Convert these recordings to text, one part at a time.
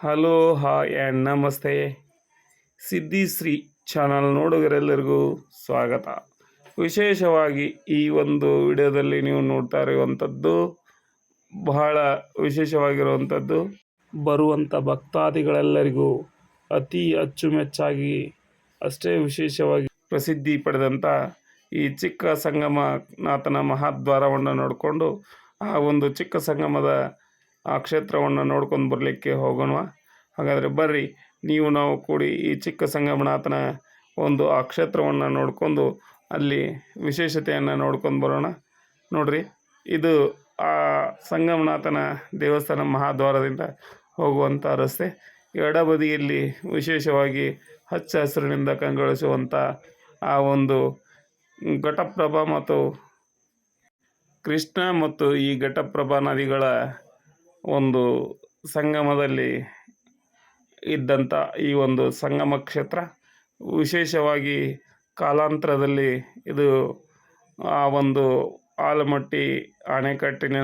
Hello, hi and ನಮಸ್ತೆ. ಸಿದ್ಧಿಶ್ರೀ channel ನೋಡುಗರೆಲ್ಲರಿಗೂ ಸ್ವಾಗತ. ವಿಶೇಷವಾಗಿ ಈ ಒಂದು ವಿಡಿಯೋದಲ್ಲಿ ನೀವು ನೋಡ್ತಾ ಇರುವಂಥದ್ದು, ಬಹಳ ವಿಶೇಷವಾಗಿರುವಂಥದ್ದು, ಬರುವಂಥ ಭಕ್ತಾದಿಗಳೆಲ್ಲರಿಗೂ ಅತಿ ಅಚ್ಚುಮೆಚ್ಚಾಗಿ, ಅಷ್ಟೇ ವಿಶೇಷವಾಗಿ ಪ್ರಸಿದ್ಧಿ ಪಡೆದಂಥ ಈ ಚಿಕ್ಕ ಸಂಗಮನಾಥನ ಮಹಾದ್ವಾರವನ್ನು ನೋಡಿಕೊಂಡು, ಆ ಒಂದು ಚಿಕ್ಕ ಸಂಗಮದ ಆ ಕ್ಷೇತ್ರವನ್ನು ನೋಡ್ಕೊಂಡು ಬರಲಿಕ್ಕೆ ಹೋಗೋಣ ಹಾಗಾದರೆ ಬರ್ರಿ, ನೀವು ನಾವು ಕೂಡಿ ಈ ಚಿಕ್ಕ ಸಂಗಮನಾಥನ ಒಂದು ಆ ಕ್ಷೇತ್ರವನ್ನು ನೋಡ್ಕೊಂಡು ಅಲ್ಲಿ ವಿಶೇಷತೆಯನ್ನು ನೋಡ್ಕೊಂಡು ಬರೋಣ. ನೋಡ್ರಿ, ಇದು ಆ ಸಂಗಮನಾಥನ ದೇವಸ್ಥಾನ ಮಹಾದ್ವಾರದಿಂದ ಹೋಗುವಂಥ ರಸ್ತೆ. ಎಡಬದಿಯಲ್ಲಿ ವಿಶೇಷವಾಗಿ ಹಚ್ಚ ಹಸಿರಿನಿಂದ ಕಂಗೊಳಿಸುವಂಥ ಆ ಒಂದು ಘಟಪ್ರಭಾ ಮತ್ತು ಕೃಷ್ಣ ಮತ್ತು ಈ ಘಟಪ್ರಭಾ ನದಿಗಳ ಒಂದು ಸಂಗಮದಲ್ಲಿ ಇದ್ದಂಥ ಈ ಒಂದು ಸಂಗಮ ಕ್ಷೇತ್ರ ವಿಶೇಷವಾಗಿ ಕಾಲಾಂತರದಲ್ಲಿ ಇದು, ಆ ಒಂದು ಆಲಮಟ್ಟಿ ಅಣೆಕಟ್ಟಿನ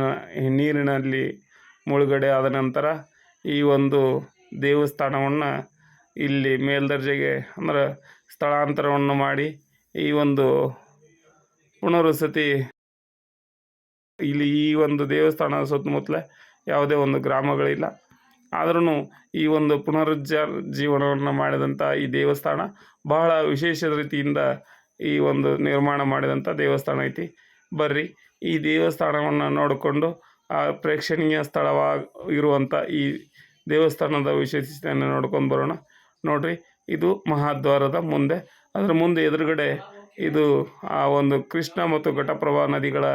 ನೀರಿನಲ್ಲಿ ಮುಳುಗಡೆ ಆದ ನಂತರ ಈ ಒಂದು ದೇವಸ್ಥಾನವನ್ನು ಇಲ್ಲಿ ಮೇಲ್ದರ್ಜೆಗೆ ಅಂದ್ರೆ ಸ್ಥಳಾಂತರವನ್ನು ಮಾಡಿ ಈ ಒಂದು ಪುನರ್ವಸತಿ ಇಲ್ಲಿ ಈ ಒಂದು ದೇವಸ್ಥಾನದ ಸುತ್ತಮುತ್ತಲೇ ಯಾವುದೇ ಒಂದು ಗ್ರಾಮಗಳಿಲ್ಲ. ಆದ್ರೂ ಈ ಒಂದು ಪುನರುಜ್ಜ ಜೀವನವನ್ನು ಮಾಡಿದಂಥ ಈ ದೇವಸ್ಥಾನ ಬಹಳ ವಿಶೇಷ ರೀತಿಯಿಂದ ಈ ಒಂದು ನಿರ್ಮಾಣ ಮಾಡಿದಂಥ ದೇವಸ್ಥಾನ ಐತಿ. ಬರ್ರಿ, ಈ ದೇವಸ್ಥಾನವನ್ನು ನೋಡಿಕೊಂಡು, ಆ ಪ್ರೇಕ್ಷಣೀಯ ಸ್ಥಳವಾಗಿ ಇರುವಂಥ ಈ ದೇವಸ್ಥಾನದ ವಿಶೇಷತೆಯನ್ನು ನೋಡ್ಕೊಂಡು ಬರೋಣ. ನೋಡ್ರಿ, ಇದು ಮಹಾದ್ವಾರದ ಮುಂದೆ. ಅದರ ಮುಂದೆ ಎದುರುಗಡೆ ಇದು ಆ ಒಂದು ಕೃಷ್ಣ ಮತ್ತು ಘಟಪ್ರಭಾ ನದಿಗಳ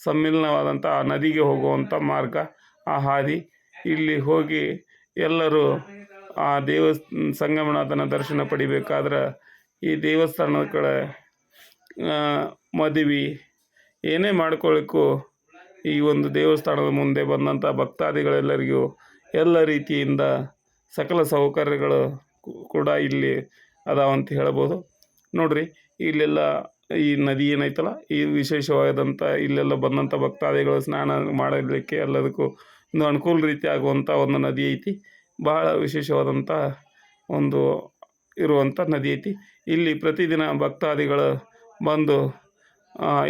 ಸಮ್ಮಿಲನವಾದಂಥ ಆ ನದಿಗೆ ಹೋಗುವಂಥ ಮಾರ್ಗ. ಆ ಹಾದಿ ಇಲ್ಲಿ ಹೋಗಿ ಎಲ್ಲರೂ ಆ ದೇವ ಸಂಗಮನಾಥನ ದರ್ಶನ ಪಡಿಬೇಕಾದ್ರೆ ಈ ದೇವಸ್ಥಾನದ ಕಡೆ ಮದುವೆ ಏನೇ ಮಾಡ್ಕೊಳ್ಳಿಕ್ಕೂ ಈ ಒಂದು ದೇವಸ್ಥಾನದ ಮುಂದೆ ಬಂದಂಥ ಭಕ್ತಾದಿಗಳೆಲ್ಲರಿಗೂ ಎಲ್ಲ ರೀತಿಯಿಂದ ಸಕಲ ಸೌಕರ್ಯಗಳು ಕೂಡ ಇಲ್ಲಿ ಅದಾವಂತ ಹೇಳ್ಬೋದು. ನೋಡ್ರಿ, ಇಲ್ಲೆಲ್ಲ ಈ ನದಿ ಏನೈತಲ್ಲ ಈ ವಿಶೇಷವಾದಂಥ ಇಲ್ಲೆಲ್ಲ ಬಂದಂಥ ಭಕ್ತಾದಿಗಳು ಸ್ನಾನ ಮಾಡಲಿಕ್ಕೆ ಎಲ್ಲದಕ್ಕೂ ಒಂದು ಅನುಕೂಲ ರೀತಿ ಆಗುವಂಥ ಒಂದು ನದಿ ಐತಿ. ಬಹಳ ವಿಶೇಷವಾದಂಥ ಒಂದು ಇರುವಂಥ ನದಿ ಐತಿ. ಇಲ್ಲಿ ಪ್ರತಿದಿನ ಭಕ್ತಾದಿಗಳು ಬಂದು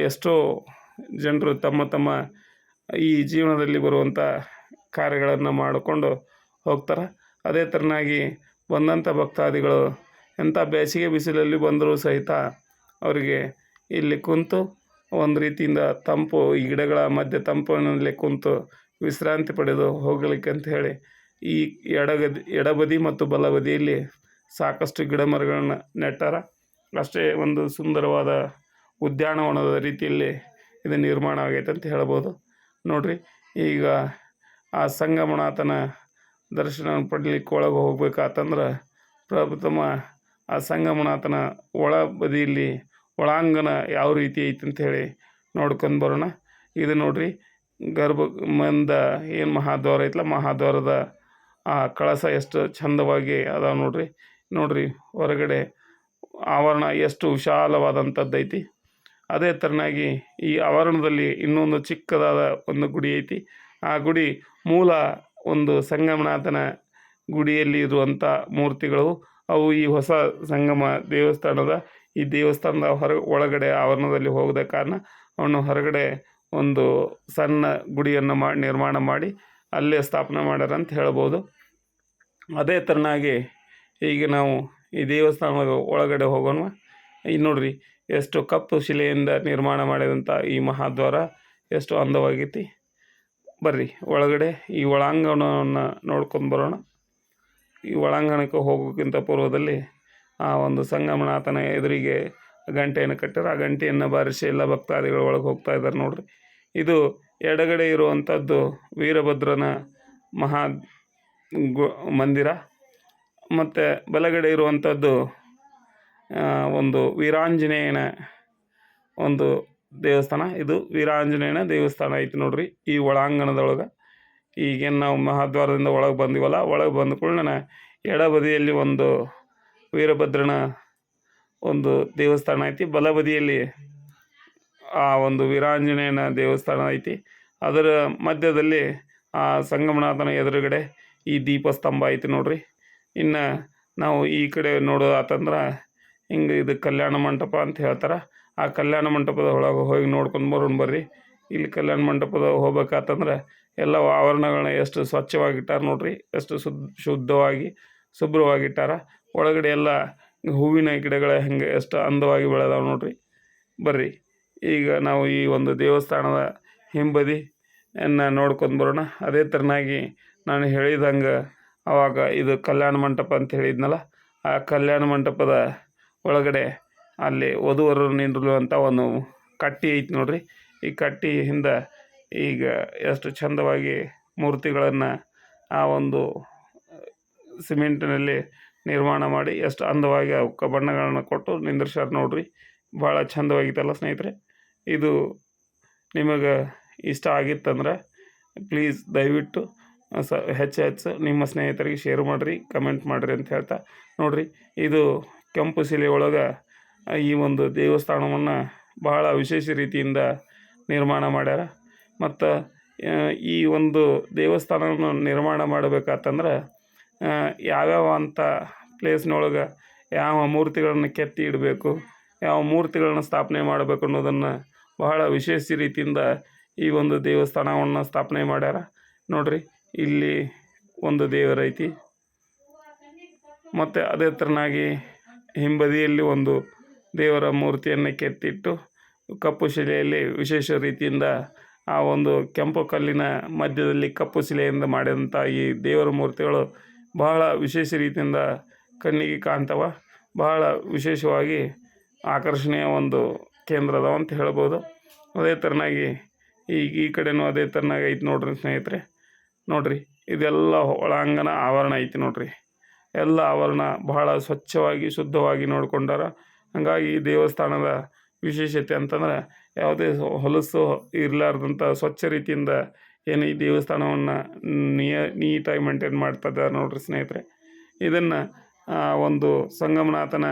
ಎಷ್ಟೋ ಜನರು ತಮ್ಮ ತಮ್ಮ ಈ ಜೀವನದಲ್ಲಿ ಬರುವಂಥ ಕಾರ್ಯಗಳನ್ನು ಮಾಡಿಕೊಂಡು ಹೋಗ್ತಾರೆ. ಅದೇ ಥರನಾಗಿ ಬಂದಂಥ ಭಕ್ತಾದಿಗಳು ಎಂಥ ಬೇಸಿಗೆ ಬಿಸಿಲಲ್ಲಿ ಬಂದರೂ ಸಹಿತ ಅವರಿಗೆ ಇಲ್ಲಿ ಕುಂತು ಒಂದು ರೀತಿಯಿಂದ ತಂಪು, ಈ ಗಿಡಗಳ ಮಧ್ಯೆ ತಂಪಿನಲ್ಲಿ ಕುಂತು ವಿಶ್ರಾಂತಿ ಪಡೆದು ಹೋಗಲಿಕ್ಕೆ ಅಂತ ಹೇಳಿ ಈ ಎಡಗದಿ, ಎಡಬದಿ ಮತ್ತು ಬಲಬದಿಯಲ್ಲಿ ಸಾಕಷ್ಟು ಗಿಡ ಮರಗಳನ್ನು ನೆಟ್ಟಾರ. ಅಷ್ಟೇ ಒಂದು ಸುಂದರವಾದ ಉದ್ಯಾನವನದ ರೀತಿಯಲ್ಲಿ ಇದು ನಿರ್ಮಾಣ ಆಗೈತೆ ಅಂತ ಹೇಳ್ಬೋದು. ನೋಡಿರಿ, ಈಗ ಆ ಸಂಗಮನಾಥನ ದರ್ಶನ ಪಡಲಿಕ್ಕೆ ಒಳಗೆ ಹೋಗ್ಬೇಕಾತಂದ್ರೆ ಪ್ರಪ್ರಥಮ ಆ ಸಂಗಮನಾಥನ ಒಳ ಬದಿಯಲ್ಲಿ ಒಳಾಂಗಣ ಯಾವ ರೀತಿ ಐತೆ ಅಂತ ಹೇಳಿ ನೋಡ್ಕೊಂಡು ಬರೋಣ. ಇದು ನೋಡ್ರಿ, ಗರ್ಭ ಮಂದ ಏನು ಮಹಾದ್ವಾರ ಐತಲ್ಲ ಮಹಾದ್ವಾರದ ಆ ಕಳಸ ಎಷ್ಟು ಚಂದವಾಗಿ ಅದಾವೆ ನೋಡ್ರಿ. ನೋಡ್ರಿ, ಹೊರಗಡೆ ಆವರಣ ಎಷ್ಟು ವಿಶಾಲವಾದಂಥದ್ದು ಐತಿ. ಅದೇ ಥರನಾಗಿ ಈ ಆವರಣದಲ್ಲಿ ಇನ್ನೊಂದು ಚಿಕ್ಕದಾದ ಒಂದು ಗುಡಿ ಐತಿ. ಆ ಗುಡಿ ಮೂಲ ಒಂದು ಸಂಗಮನಾಥನ ಗುಡಿಯಲ್ಲಿ ಇರುವಂಥ ಮೂರ್ತಿಗಳು. ಅವು ಈ ಹೊಸ ಸಂಗಮ ದೇವಸ್ಥಾನದ ಈ ದೇವಸ್ಥಾನದ ಹೊರ ಒಳಗಡೆ ಆವರಣದಲ್ಲಿ ಹೋಗದ ಕಾರಣ ಅವನು ಹೊರಗಡೆ ಒಂದು ಸಣ್ಣ ಗುಡಿಯನ್ನು ಮಾಡಿ ನಿರ್ಮಾಣ ಮಾಡಿ ಅಲ್ಲೇ ಸ್ಥಾಪನೆ ಮಾಡ್ಯಾರ ಅಂತ ಹೇಳ್ಬೋದು. ಅದೇ ಥರನಾಗಿ ಈಗ ನಾವು ಈ ದೇವಸ್ಥಾನದ ಒಳಗಡೆ ಹೋಗೋಣ. ಈಗ ನೋಡ್ರಿ, ಎಷ್ಟು ಕಪ್ಪು ಶಿಲೆಯಿಂದ ನಿರ್ಮಾಣ ಮಾಡಿದಂಥ ಈ ಮಹಾದ್ವಾರ ಎಷ್ಟು ಅಂದವಾಗೈತಿ. ಬರ್ರಿ, ಒಳಗಡೆ ಈ ಒಳಾಂಗಣವನ್ನು ನೋಡ್ಕೊಂಡು ಬರೋಣ. ಈ ಒಳಾಂಗಣಕ್ಕೆ ಹೋಗೋಕ್ಕಿಂತ ಪೂರ್ವದಲ್ಲಿ ಆ ಒಂದು ಸಂಗಮನಾಥನ ಎದುರಿಗೆ ಗಂಟೆಯನ್ನು ಕಟ್ಟಾರೆ. ಆ ಗಂಟೆಯನ್ನು ಬಾರಿಸಿ ಎಲ್ಲ ಭಕ್ತಾದಿಗಳು ಒಳಗೆ ಹೋಗ್ತಾ ಇದ್ದಾರೆ ನೋಡ್ರಿ. ಇದು ಎಡಗಡೆ ಇರುವಂಥದ್ದು ವೀರಭದ್ರನ ಮಹಾ ಗು ಮಂದಿರ. ಮತ್ತು ಬಲಗಡೆ ಇರುವಂಥದ್ದು ಒಂದು ವೀರಾಂಜನೇಯನ ಒಂದು ದೇವಸ್ಥಾನ. ಇದು ವೀರಾಂಜನೇಯನ ದೇವಸ್ಥಾನ ಐತಿ ನೋಡ್ರಿ. ಈ ಒಳಾಂಗಣದೊಳಗೆ ಈಗೇನು ನಾವು ಮಹಾದ್ವಾರದಿಂದ ಒಳಗೆ ಬಂದಿವಲ್ಲ, ಒಳಗೆ ಬಂದ ಕೂಡಲೇ ಎಡಬದಿಯಲ್ಲಿ ಒಂದು ವೀರಭದ್ರನ ಒಂದು ದೇವಸ್ಥಾನ ಐತಿ, ಬಲಬದಿಯಲ್ಲಿ ಆ ಒಂದು ವೀರಾಂಜನೇಯನ ದೇವಸ್ಥಾನ ಐತಿ. ಅದರ ಮಧ್ಯದಲ್ಲಿ ಆ ಸಂಗಮನಾಥನ ಎದುರುಗಡೆ ಈ ದೀಪಸ್ತಂಭ ಐತಿ ನೋಡ್ರಿ. ಇನ್ನು ನಾವು ಈ ಕಡೆ ನೋಡೋದಾತಂದ್ರೆ ಹಿಂಗೆ ಇದು ಕಲ್ಯಾಣ ಮಂಟಪ ಅಂತ ಹೇಳ್ತಾರೆ. ಆ ಕಲ್ಯಾಣ ಮಂಟಪದ ಒಳಗೆ ಹೋಗಿ ನೋಡ್ಕೊಂಡು ಬರೋಣ ಬರ್ರಿ. ಇಲ್ಲಿ ಕಲ್ಯಾಣ ಮಂಟಪದ ಹೋಗ್ಬೇಕಾತಂದ್ರೆ ಎಲ್ಲ ಆವರಣಗಳನ್ನ ಎಷ್ಟು ಸ್ವಚ್ಛವಾಗಿಟ್ಟಾರೆ ನೋಡ್ರಿ. ಎಷ್ಟು ಶುದ್ಧ ಶುದ್ಧವಾಗಿ, ಶುಭ್ರವಾಗಿಟ್ಟಾರ. ಒಳಗಡೆ ಎಲ್ಲ ಹೂವಿನ ಗಿಡಗಳ ಹೆಂಗೆ ಎಷ್ಟು ಅಂದವಾಗಿ ಬೆಳೆದಾವೆ ನೋಡ್ರಿ. ಬರ್ರಿ, ಈಗ ನಾವು ಈ ಒಂದು ದೇವಸ್ಥಾನದ ಹಿಂಬದಿ ಅನ್ನು ನೋಡ್ಕೊಂಡು ಬರೋಣ. ಅದೇ ಥರನಾಗಿ ನಾನು ಹೇಳಿದಂಗೆ ಆವಾಗ ಇದು ಕಲ್ಯಾಣ ಮಂಟಪ ಅಂತ ಹೇಳಿದ್ನಲ್ಲ, ಆ ಕಲ್ಯಾಣ ಮಂಟಪದ ಒಳಗಡೆ ಅಲ್ಲಿ ವಧುವರರು ನಿಂದಿರುವಂಥ ಒಂದು ಕಟ್ಟಿ ಐತಿ ನೋಡ್ರಿ. ಈ ಕಟ್ಟಿ ಹಿಂದೆ ಈಗ ಎಷ್ಟು ಚಂದವಾಗಿ ಮೂರ್ತಿಗಳನ್ನು ಆ ಒಂದು ಸಿಮೆಂಟಿನಲ್ಲಿ ನಿರ್ಮಾಣ ಮಾಡಿ ಎಷ್ಟು ಅಂದವಾಗಿ ಅವಕ್ಕೆ ಬಣ್ಣಗಳನ್ನು ಕೊಟ್ಟು ನಿಂದ್ರಿಸ್ಯಾರ ನೋಡ್ರಿ. ಭಾಳ ಚಂದವಾಗಿತ್ತಲ್ಲ ಸ್ನೇಹಿತರೆ. ಇದು ನಿಮಗೆ ಇಷ್ಟ ಆಗಿತ್ತಂದ್ರೆ ಪ್ಲೀಸ್ ದಯವಿಟ್ಟು ಸ ಹೆಚ್ಚು ಹೆಚ್ಚು ನಿಮ್ಮ ಸ್ನೇಹಿತರಿಗೆ ಶೇರ್ ಮಾಡಿರಿ ಕಮೆಂಟ್ ಮಾಡಿರಿ ಅಂತ ಹೇಳ್ತಾ ನೋಡಿರಿ. ಇದು ಕೆಂಪು ಶಿಲೆ ಒಳಗೆ ಈ ಒಂದು ದೇವಸ್ಥಾನವನ್ನು ಬಹಳ ವಿಶೇಷ ರೀತಿಯಿಂದ ನಿರ್ಮಾಣ ಮಾಡ್ಯಾರ. ಮತ್ತು ಈ ಒಂದು ದೇವಸ್ಥಾನವನ್ನು ನಿರ್ಮಾಣ ಮಾಡಬೇಕಾತಂದ್ರೆ ಯಾವ್ಯಾವ ಅಂತ ಪ್ಲೇಸ್ನೊಳಗೆ ಯಾವ ಮೂರ್ತಿಗಳನ್ನು ಕೆತ್ತಿ ಇಡಬೇಕು, ಯಾವ ಮೂರ್ತಿಗಳನ್ನು ಸ್ಥಾಪನೆ ಮಾಡಬೇಕು ಅನ್ನೋದನ್ನು ಬಹಳ ವಿಶೇಷ ರೀತಿಯಿಂದ ಈ ಒಂದು ದೇವಸ್ಥಾನವನ್ನು ಸ್ಥಾಪನೆ ಮಾಡ್ಯಾರ. ನೋಡ್ರಿ, ಇಲ್ಲಿ ಒಂದು ದೇವರೈತಿ ಮತ್ತು ಅದೇ ಥರನಾಗಿ ಹಿಂಬದಿಯಲ್ಲಿ ಒಂದು ದೇವರ ಮೂರ್ತಿಯನ್ನು ಕೆತ್ತಿಟ್ಟು ಕಪ್ಪು ಶಿಲೆಯಲ್ಲಿ ವಿಶೇಷ ರೀತಿಯಿಂದ ಆ ಒಂದು ಕೆಂಪು ಕಲ್ಲಿನ ಮಧ್ಯದಲ್ಲಿ ಕಪ್ಪು ಶಿಲೆಯಿಂದ ಮಾಡಿದಂಥ ಈ ದೇವರ ಮೂರ್ತಿಗಳು ಬಹಳ ವಿಶೇಷ ರೀತಿಯಿಂದ ಕಣ್ಣಿಗೆ ಕಾಣ್ತವ. ಬಹಳ ವಿಶೇಷವಾಗಿ ಆಕರ್ಷಣೀಯ ಒಂದು ಕೇಂದ್ರ ಅದಾವ ಅಂತ ಹೇಳ್ಬೋದು. ಅದೇ ಥರನಾಗಿ ಈಗ ಈ ಕಡೆನೂ ಅದೇ ಥರನಾಗಿ ಐತೆ ನೋಡ್ರಿ ಸ್ನೇಹಿತರೆ. ನೋಡ್ರಿ, ಇದೆಲ್ಲ ಒಳಾಂಗಣ ಆವರಣ ಐತಿ ನೋಡ್ರಿ. ಎಲ್ಲ ಆವರಣ ಬಹಳ ಸ್ವಚ್ಛವಾಗಿ, ಶುದ್ಧವಾಗಿ ನೋಡ್ಕೊಂಡಾರ. ಹಾಗಾಗಿ ಈ ದೇವಸ್ಥಾನದ ವಿಶೇಷತೆ ಅಂತಂದ್ರೆ ಯಾವುದೇ ಹೊಲಸು ಇರಲಾರ್ದಂಥ ಸ್ವಚ್ಛ ರೀತಿಯಿಂದ ಏನು ಈ ದೇವಸ್ಥಾನವನ್ನು ನಿಯ ನೀಟಾಗಿ ಮೇಂಟೈನ್ ಮಾಡ್ತದ ನೋಡ್ರಿ ಸ್ನೇಹಿತರೆ. ಇದನ್ನು ಒಂದು ಸಂಗಮನಾಥನ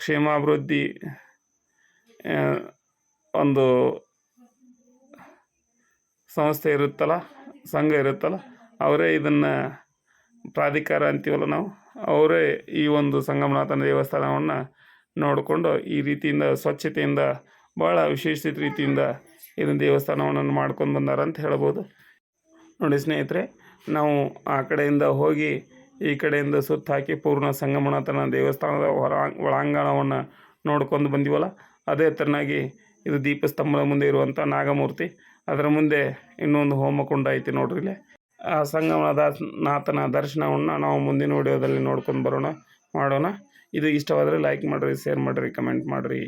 ಕ್ಷೇಮಾಭಿವೃದ್ಧಿ ಒಂದು ಸಂಸ್ಥೆ ಇರುತ್ತಲ್ಲ, ಸಂಘ ಇರುತ್ತಲ್ಲ, ಅವರೇ ಇದನ್ನು ಪ್ರಾಧಿಕಾರ ಅಂತೀವಲ್ಲ ನಾವು, ಅವರೇ ಈ ಒಂದು ಸಂಗಮನಾಥನ ದೇವಸ್ಥಾನವನ್ನು ನೋಡಿಕೊಂಡು ಈ ರೀತಿಯಿಂದ ಸ್ವಚ್ಛತೆಯಿಂದ ಭಾಳ ವಿಶೇಷ ರೀತಿಯಿಂದ ಇದನ್ನು ದೇವಸ್ಥಾನವನ್ನು ಮಾಡ್ಕೊಂಡು ಬಂದಾರಂತ ಹೇಳ್ಬೋದು. ನೋಡಿ ಸ್ನೇಹಿತರೆ, ನಾವು ಆ ಕಡೆಯಿಂದ ಹೋಗಿ ಈ ಕಡೆಯಿಂದ ಸುತ್ತ ಹಾಕಿ ಪೂರ್ಣ ಸಂಗಮನಾಥನ ದೇವಸ್ಥಾನದ ಹೊರ ಒಳಾಂಗಣವನ್ನು ನೋಡ್ಕೊಂಡು ಬಂದಿವಲ್ಲ, ಅದೇ ಥರನಾಗಿ ಇದು ದೀಪಸ್ತಂಭದ ಮುಂದೆ ಇರುವಂಥ ನಾಗಮೂರ್ತಿ. ಅದರ ಮುಂದೆ ಇನ್ನೊಂದು ಹೋಮಕುಂಡ ಐತಿ ನೋಡ್ರಿ ಇಲ್ಲಿ. ಆ ಸಂಗಮದ ನಾಥನ ದರ್ಶನವನ್ನು ನಾವು ಮುಂದಿನ ವಿಡಿಯೋದಲ್ಲಿ ನೋಡ್ಕೊಂಡು ಬರೋಣ, ಮಾಡೋಣ. ಇದು ಇಷ್ಟವಾದರೆ ಲೈಕ್ ಮಾಡಿರಿ ಶೇರ್ ಮಾಡಿರಿ ಕಮೆಂಟ್ ಮಾಡಿರಿ.